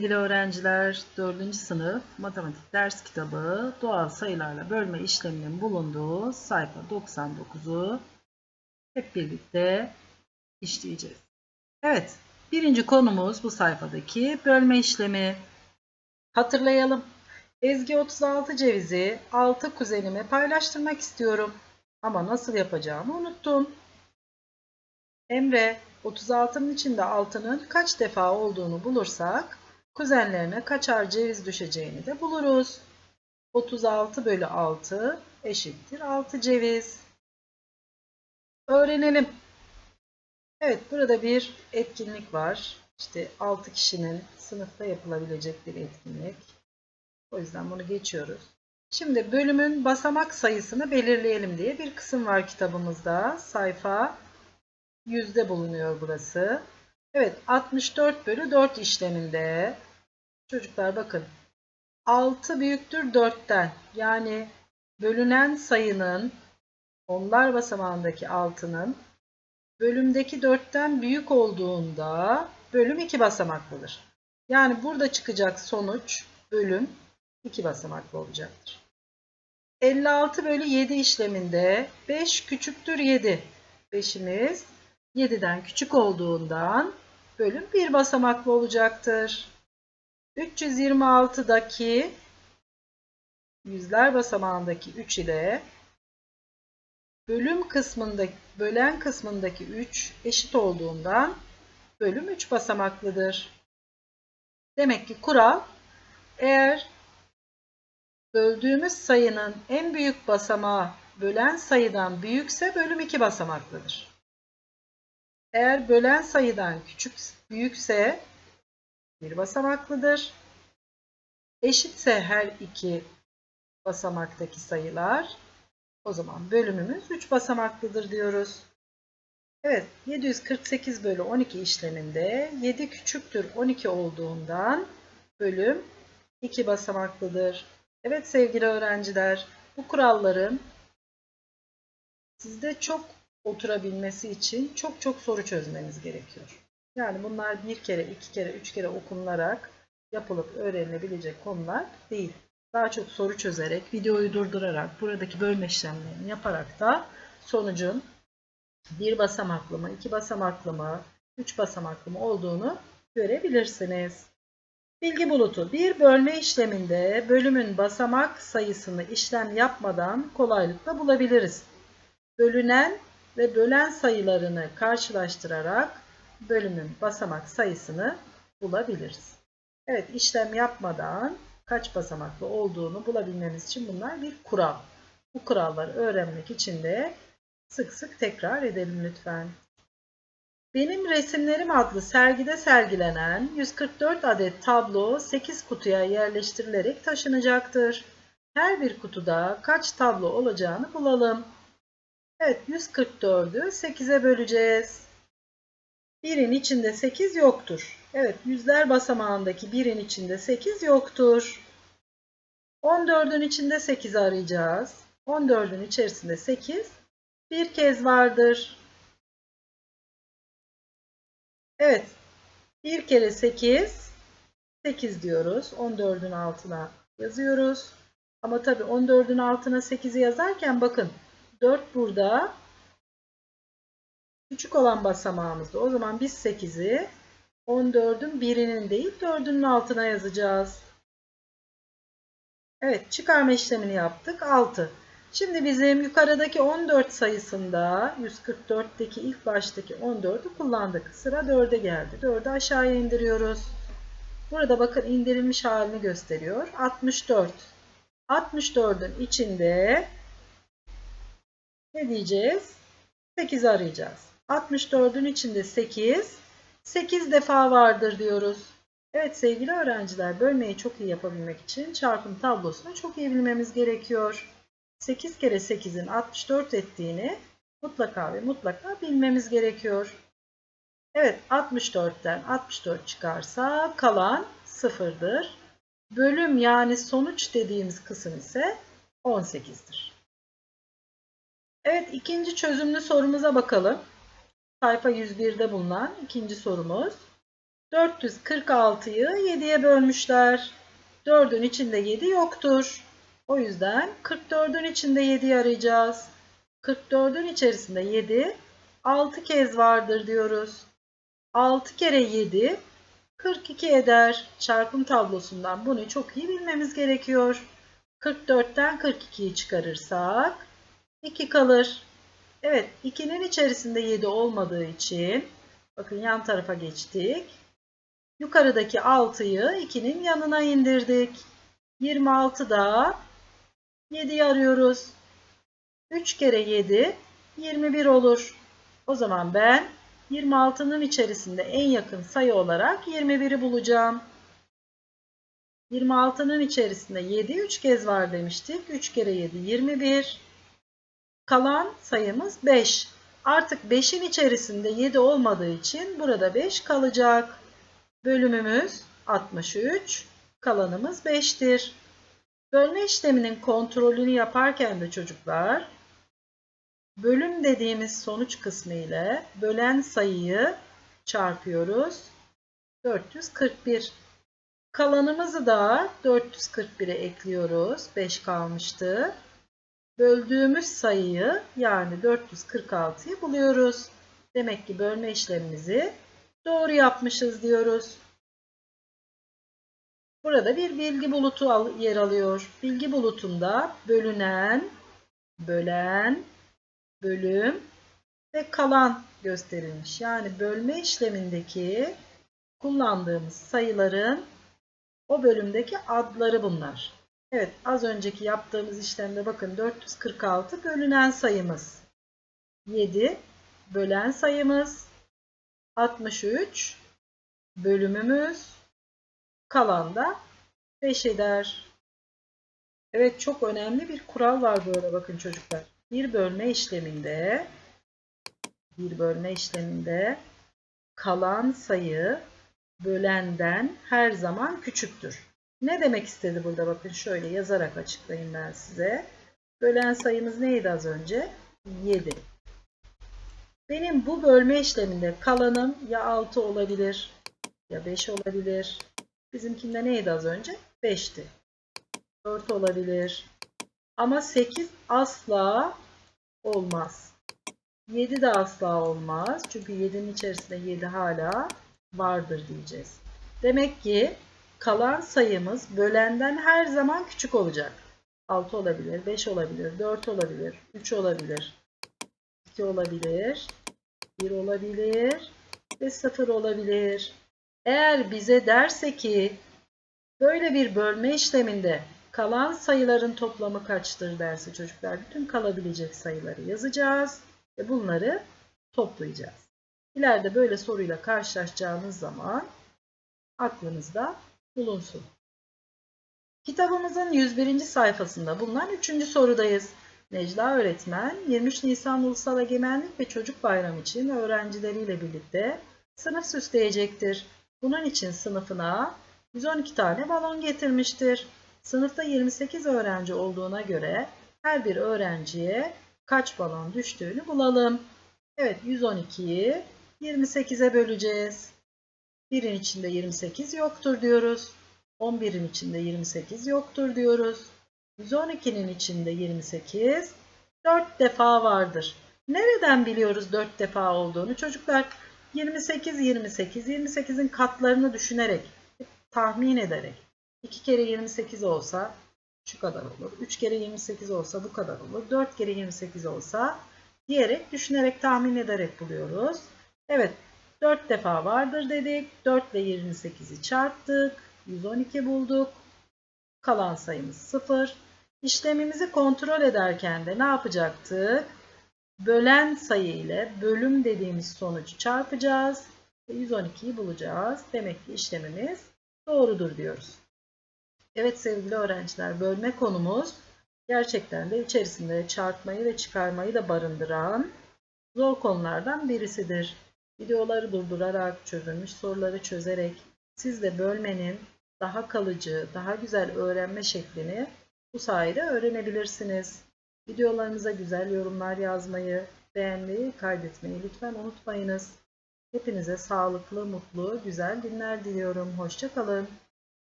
sevgili öğrenciler. 4. sınıf matematik ders kitabı doğal sayılarla bölme işleminin bulunduğu sayfa 99'u hep birlikte işleyeceğiz. Evet, birinci konumuz bu sayfadaki bölme işlemi. Hatırlayalım. Ezgi 36 cevizi 6 kuzenime paylaştırmak istiyorum. Ama nasıl yapacağımı unuttum. Emre 36'nın içinde 6'nın kaç defa olduğunu bulursak kuzenlerine kaçar ceviz düşeceğini de buluruz. 36 bölü 6 eşittir 6 ceviz. Öğrenelim. Evet burada bir etkinlik var. İşte 6 kişinin sınıfta yapılabilecek bir etkinlik. O yüzden bunu geçiyoruz. Şimdi bölümün basamak sayısını belirleyelim diye bir kısım var kitabımızda. Sayfa yüzde bulunuyor burası. Evet 64 bölü 4 işleminde çocuklar bakın 6 büyüktür 4'ten yani bölünen sayının onlar basamağındaki 6'nın bölümdeki 4'ten büyük olduğunda bölüm 2 basamaklıdır. Yani burada çıkacak sonuç bölüm 2 basamaklı olacaktır. 56 bölü 7 işleminde 5 küçüktür 7. 5'imiz 7'den küçük olduğundan bölüm bir basamaklı olacaktır. 326'daki yüzler basamağındaki 3 ile bölüm kısmındaki bölen kısmındaki 3 eşit olduğundan bölüm 3 basamaklıdır. Demek ki kural eğer böldüğümüz sayının en büyük basamağı bölen sayıdan büyükse bölüm 2 basamaklıdır. Eğer bölen sayıdan küçük büyükse bir basamaklıdır. Eşitse her iki basamaktaki sayılar o zaman bölümümüz 3 basamaklıdır diyoruz. Evet 748 bölü 12 işleminde 7 küçüktür 12 olduğundan bölüm 2 basamaklıdır. Evet sevgili öğrenciler bu kuralların sizde çok oturabilmesi için çok çok soru çözmeniz gerekiyor. Yani bunlar bir kere, iki kere, üç kere okunularak yapılıp öğrenilebilecek konular değil. Daha çok soru çözerek, videoyu durdurarak, buradaki bölme işlemlerini yaparak da sonucun bir basamaklı mı, iki basamaklı mı, üç basamaklı mı olduğunu görebilirsiniz. Bilgi bulutu. Bir bölme işleminde bölümün basamak sayısını işlem yapmadan kolaylıkla bulabiliriz. Bölünen ve bölen sayılarını karşılaştırarak bölümün basamak sayısını bulabiliriz. Evet işlem yapmadan kaç basamaklı olduğunu bulabilmemiz için bunlar bir kural. Bu kuralları öğrenmek için de sık sık tekrar edelim lütfen. Benim Resimlerim adlı sergide sergilenen 144 adet tablo 8 kutuya yerleştirilerek taşınacaktır. Her bir kutuda kaç tablo olacağını bulalım. Evet 144'ü 8'e böleceğiz. 1'in içinde 8 yoktur. Evet yüzler basamağındaki 1'in içinde 8 yoktur. 14'ün içinde 8 arayacağız. 14'ün içerisinde 8 bir kez vardır. Evet. 1 kere 8 8 diyoruz. 14'ün altına yazıyoruz. Ama tabii 14'ün altına 8'i yazarken bakın 4 burada küçük olan basamağımızda. O zaman biz 8'i 14'ün birinin değil 4'ünün altına yazacağız. Evet çıkarma işlemini yaptık. 6. Şimdi bizim yukarıdaki 14 sayısında 144'teki ilk baştaki 14'ü kullandık. Sıra 4'e geldi. 4'ü aşağıya indiriyoruz. Burada bakın indirilmiş halini gösteriyor. 64. 64'ün içinde ne diyeceğiz? 8 arayacağız. 64'ün içinde 8. 8 defa vardır diyoruz. Evet sevgili öğrenciler bölmeyi çok iyi yapabilmek için çarpım tablosunu çok iyi bilmemiz gerekiyor. 8 kere 8'in 64 ettiğini mutlaka ve mutlaka bilmemiz gerekiyor. Evet 64'ten 64 çıkarsa kalan 0'dır. Bölüm yani sonuç dediğimiz kısım ise 18'dir. Evet ikinci çözümlü sorumuza bakalım. Sayfa 101'de bulunan ikinci sorumuz. 446'yı 7'ye bölmüşler. 4'ün içinde 7 yoktur. O yüzden 44'ün içinde 7'yi arayacağız. 44'ün içerisinde 7 6 kez vardır diyoruz. 6 kere 7 42 eder. Çarpım tablosundan bunu çok iyi bilmemiz gerekiyor. 44'ten 42'yi çıkarırsak 2 kalır. Evet 2'nin içerisinde 7 olmadığı için bakın yan tarafa geçtik. Yukarıdaki 6'yı 2'nin yanına indirdik. 26'da 7'yi arıyoruz. 3 kere 7 21 olur. O zaman ben 26'nın içerisinde en yakın sayı olarak 21'i bulacağım. 26'nın içerisinde 7 3 kez var demiştik. 3 kere 7 21. Kalan sayımız 5. Artık 5'in içerisinde 7 olmadığı için burada 5 kalacak. Bölümümüz 63. Kalanımız 5'tir. Bölme işleminin kontrolünü yaparken de çocuklar bölüm dediğimiz sonuç kısmı ile bölen sayıyı çarpıyoruz. 441. Kalanımızı da 441'e ekliyoruz. 5 kalmıştı. Böldüğümüz sayıyı yani 446'yı buluyoruz. Demek ki bölme işlemimizi doğru yapmışız diyoruz. Burada bir bilgi bulutu yer alıyor. Bilgi bulutunda bölünen, bölen, bölüm ve kalan gösterilmiş. Yani bölme işlemindeki kullandığımız sayıların o bölümdeki adları bunlar. Evet az önceki yaptığımız işlemde bakın 446 bölünen sayımız. 7 bölen sayımız. 63 bölümümüz. Kalan da 5 eder. Evet çok önemli bir kural var böyle bakın çocuklar. Bir bölme işleminde bir bölme işleminde kalan sayı bölenden her zaman küçüktür. Ne demek istedi burada bakın şöyle yazarak açıklayayım ben size. Bölen sayımız neydi az önce? 7. Benim bu bölme işleminde kalanım ya 6 olabilir ya 5 olabilir. Bizimkinde neydi az önce? 5'ti. 4 olabilir. Ama 8 asla olmaz. 7 de asla olmaz. Çünkü 7'nin içerisinde 7 hala vardır diyeceğiz. Demek ki kalan sayımız bölenden her zaman küçük olacak. 6 olabilir, 5 olabilir, 4 olabilir, 3 olabilir, 2 olabilir, 1 olabilir ve 0 olabilir. Eğer bize derse ki böyle bir bölme işleminde kalan sayıların toplamı kaçtır derse çocuklar bütün kalabilecek sayıları yazacağız ve bunları toplayacağız. İleride böyle soruyla karşılaşacağınız zaman aklınızda bulunsun. Kitabımızın 101. sayfasında bulunan 3. sorudayız. Necla öğretmen 23 Nisan Ulusal Egemenlik ve Çocuk Bayramı için öğrencileriyle birlikte sınıf süsleyecektir. Bunun için sınıfına 112 tane balon getirmiştir. Sınıfta 28 öğrenci olduğuna göre her bir öğrenciye kaç balon düştüğünü bulalım. Evet 112'yi 28'e böleceğiz. 1'in içinde 28 yoktur diyoruz. 11'in içinde 28 yoktur diyoruz. 112'nin içinde 28 4 defa vardır. Nereden biliyoruz 4 defa olduğunu? Çocuklar 28, 28, 28'in katlarını düşünerek, tahmin ederek 2 kere 28 olsa şu kadar olur. 3 kere 28 olsa bu kadar olur. 4 kere 28 olsa diyerek, düşünerek, tahmin ederek buluyoruz. Evet, 4 defa vardır dedik. 4 ile 28'i çarptık. 112 bulduk. Kalan sayımız 0. İşlemimizi kontrol ederken de ne yapacaktık? Bölen sayı ile bölüm dediğimiz sonucu çarpacağız. Ve 112'yi bulacağız. Demek ki işlemimiz doğrudur diyoruz. Evet sevgili öğrenciler bölme konumuz gerçekten de içerisinde çarpmayı ve çıkarmayı da barındıran zor konulardan birisidir. Videoları durdurarak, çözülmüş soruları çözerek siz de bölmenin daha kalıcı, daha güzel öğrenme şeklini bu sayede öğrenebilirsiniz. Videolarımıza güzel yorumlar yazmayı, beğenmeyi, kaydetmeyi lütfen unutmayınız. Hepinize sağlıklı, mutlu, güzel günler diliyorum. Hoşçakalın.